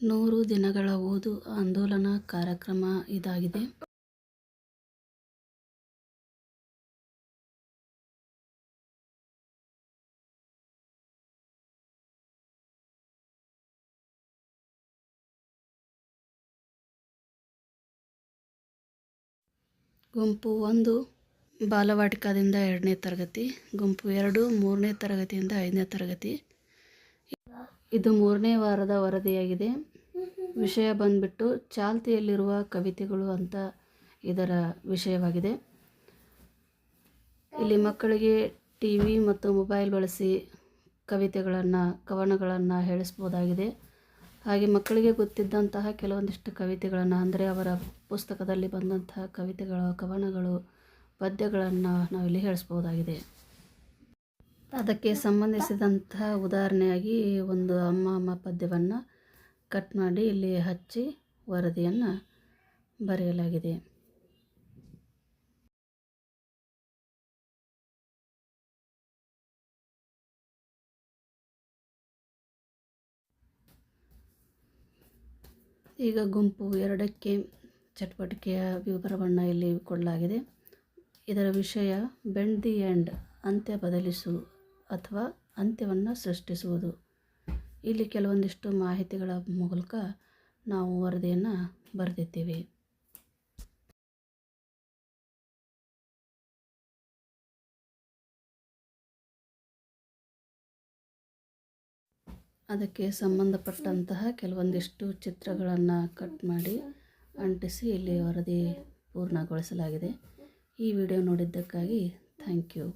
ನೂರು ದಿನಗಳ ಓದು ಆಂದೋಲನ ಕಾರ್ಯಕ್ರಮ ಇದಾಗಿದೆ. ಗುಂಪು ಒಂದು ಬಾಲವಾಟಿಕಾದಿಂದ ಎರಡನೇ ತರಗತಿ, ಗುಂಪು ಎರಡು ಮೂರನೇ ತರಗತಿಯಿಂದ ಐದನೇ ತರಗತಿ. ಇದು ಮೂರನೇ ವಾರದ ವರದಿಯಾಗಿದೆ. ವಿಷಯ ಬಂದ್ಬಿಟ್ಟು ಚಾಲ್ತಿಯಲ್ಲಿರುವ ಕವಿತೆಗಳು ಅಂತ ಇದರ ವಿಷಯವಾಗಿದೆ. ಇಲ್ಲಿ ಮಕ್ಕಳಿಗೆ ಟಿ ವಿ ಮತ್ತು ಮೊಬೈಲ್ ಬಳಸಿ ಕವಿತೆಗಳನ್ನು, ಕವನಗಳನ್ನು ಹೇಳಿಸ್ಬೋದಾಗಿದೆ. ಹಾಗೆ ಮಕ್ಕಳಿಗೆ ಗೊತ್ತಿದ್ದಂತಹ ಕೆಲವೊಂದಿಷ್ಟು ಕವಿತೆಗಳನ್ನು ಅಂದರೆ ಅವರ ಪುಸ್ತಕದಲ್ಲಿ ಬಂದಂತಹ ಕವಿತೆಗಳು, ಕವನಗಳು, ಪದ್ಯಗಳನ್ನು ನಾವಿಲ್ಲಿ ಹೇಳಿಸ್ಬೋದಾಗಿದೆ. ಅದಕ್ಕೆ ಸಂಬಂಧಿಸಿದಂತಹ ಉದಾಹರಣೆಯಾಗಿ ಒಂದು ಅಮ್ಮ ಅಮ್ಮ ಪದ್ಯವನ್ನು ಕಟ್ ಮಾಡಿ ಇಲ್ಲಿ ಹಚ್ಚಿ ವರದಿಯನ್ನು ಬರೆಯಲಾಗಿದೆ. ಈಗ ಗುಂಪು ಎರಡಕ್ಕೆ ಚಟುವಟಿಕೆಯ ವಿವರವನ್ನು ಇಲ್ಲಿ ಕೊಡಲಾಗಿದೆ. ಇದರ ವಿಷಯ ಬೆಂಡ್ ದಿ ಎಂಡ್ ಅಂತ್ಯ ಬದಲಿಸು ಅಥವಾ ಅಂತ್ಯವನ್ನು ಸೃಷ್ಟಿಸುವುದು. ಇಲ್ಲಿ ಕೆಲವೊಂದಿಷ್ಟು ಮಾಹಿತಿಗಳ ಮೂಲಕ ನಾವು ವರದಿಯನ್ನು ಬರೆದಿದ್ದೀವಿ. ಅದಕ್ಕೆ ಸಂಬಂಧಪಟ್ಟಂತಹ ಕೆಲವೊಂದಿಷ್ಟು ಚಿತ್ರಗಳನ್ನು ಕಟ್ ಮಾಡಿ ಅಂಟಿಸಿ ಇಲ್ಲಿ ವರದಿ ಪೂರ್ಣಗೊಳಿಸಲಾಗಿದೆ. ಈ ವಿಡಿಯೋ ನೋಡಿದ್ದಕ್ಕಾಗಿ ಥ್ಯಾಂಕ್ ಯು.